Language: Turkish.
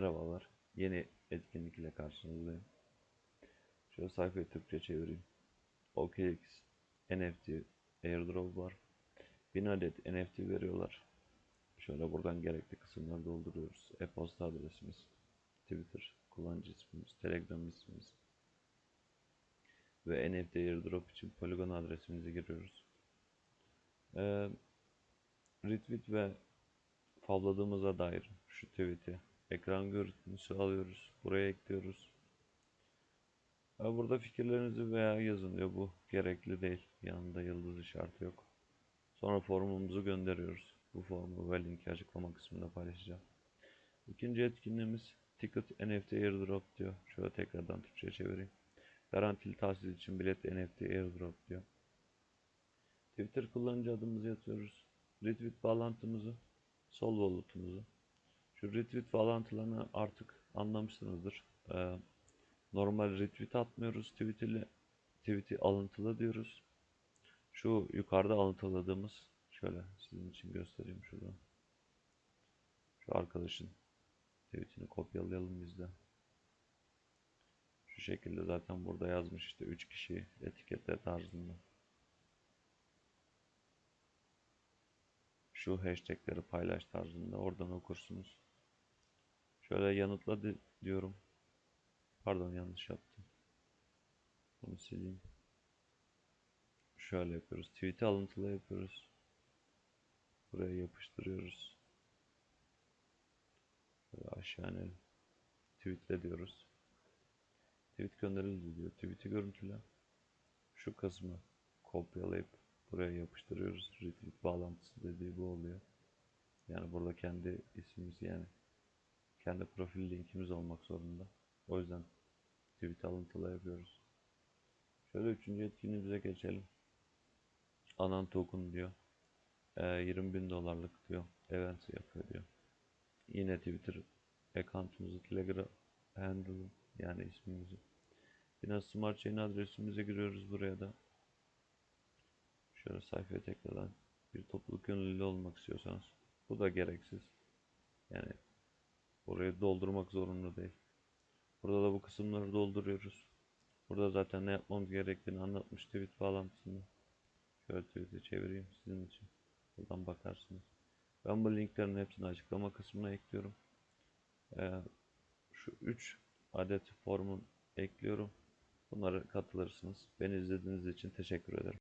Merhabalar. Yeni etkinlik ile karşınızdayım. Şöyle sayfayı Türkçe çevireyim. OKX NFT airdrop var. 1000 adet NFT veriyorlar. Şöyle buradan gerekli kısımları dolduruyoruz. E-posta adresimiz, Twitter kullanıcı ismimiz, Telegram ismimiz ve NFT airdrop için Polygon adresimizi giriyoruz. Ee, retweet ve favladığımıza dair şu tweet'i ekran görüntüsü alıyoruz. Buraya ekliyoruz. Burada fikirlerinizi veya yazın diyor. Bu gerekli değil. Yanında yıldız işareti yok. Sonra formumuzu gönderiyoruz. Bu formu ve linki açıklama kısmında paylaşacağım. İkinci etkinliğimiz Ticket NFT Airdrop diyor. Şöyle tekrardan Türkçe'ye çevireyim. Garantili tahsil için bilet NFT Airdrop diyor. Twitter kullanıcı adımızı yazıyoruz. Retweet bağlantımızı, sol wallet'umuzu. Şu retweet bağlantılarını artık anlamışsınızdır. Ee, normal retweet atmıyoruz. Tweet ile tweet'i alıntıla diyoruz. Şu yukarıda alıntıladığımız şöyle sizin için göstereyim şuradan. Şu arkadaşın tweetini kopyalayalım biz de. Şu şekilde zaten burada yazmış işte 3 kişi etiketle tarzında. Şu hashtagleri paylaş tarzında oradan okursunuz. Şöyle yanıtla diyorum. Pardon yanlış yaptım. Bunu sileyim. Şöyle yapıyoruz. Tweet'i alıntılı yapıyoruz. Buraya yapıştırıyoruz. Böyle aşağı. Tweetle diyoruz. Tweet gönderildi diyor. Tweet'i görüntüle. Şu kısmı kopyalayıp buraya yapıştırıyoruz. Retweet bağlantısı dediği bu oluyor. Yani burada kendi ismimiz yani kendi profil linkimiz olmak zorunda. O yüzden tweet alıntılı yapıyoruz. Şöyle üçüncü etkinliğimize geçelim. Anan token diyor. E, 20 bin dolarlık diyor. Event yapıyor diyor. Yine Twitter account'umuzu Telegram handle yani ismimizi. Binance Smart Chain adresimize giriyoruz buraya da. Şöyle sayfaya tekrardan bir topluluk gönüllü olmak istiyorsanız. Bu da gereksiz. Yani Orayı doldurmak zorunda değil. Burada da bu kısımları dolduruyoruz. Burada zaten ne yapmamız gerektiğini anlatmış tweet bağlantısında. Şöyle tweet'i çevireyim sizin için. Buradan bakarsınız. Ben bu linklerin hepsini açıklama kısmına ekliyorum. Ee, şu 3 adet formun ekliyorum. Bunları katılırsınız. Beni izlediğiniz için teşekkür ederim.